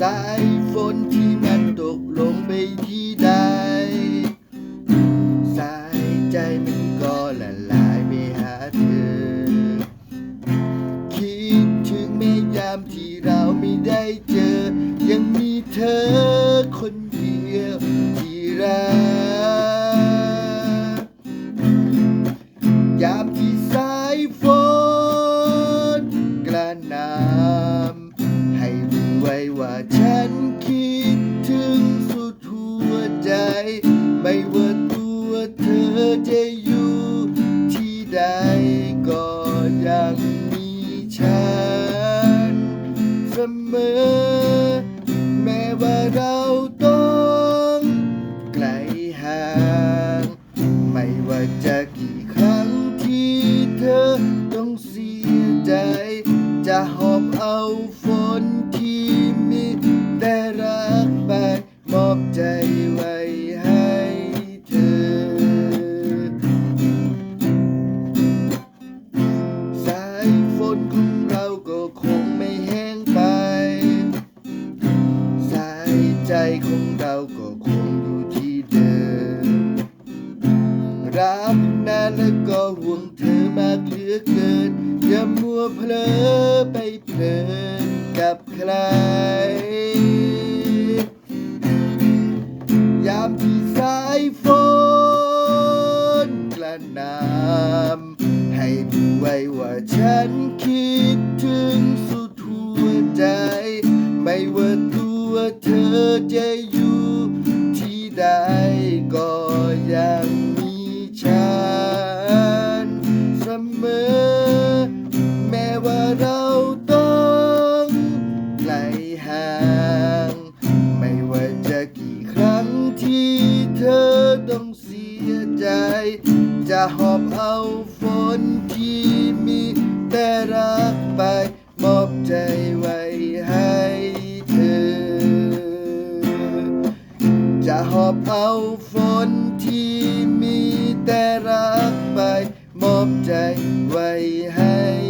สายฝนที่มันตกลงไปที่ใด สายใจมันก็ละลายไปหาเธอ คิดถึงแม่ยามที่เราไม่ได้เจอ ยังมีเธอ เของเราก็คงอยู่ที่เดิม รักนานแล้วก็ห่วงเธอมากเหลือเกิน อย่ามัวเพลอไปเพลินกับใคร ยามที่สายฝนกระหนำให้รู้ไว้ว่าฉันคิดถึงสุดหัวใจ ไม่ว่า ตัวเธอจะอยู่ที่ใดก็ยังมีฉันเสมอ แม้ว่าเราต้องไกลห่าง ไม่ว่าจะกี่ครั้งที่เธอต้องเสียใจ จะหอบเอาฝนที่มีแต่รักไปมอบใจไว้ อบเอาฝนที่มีแต่รักไป มอบใจไว้ให้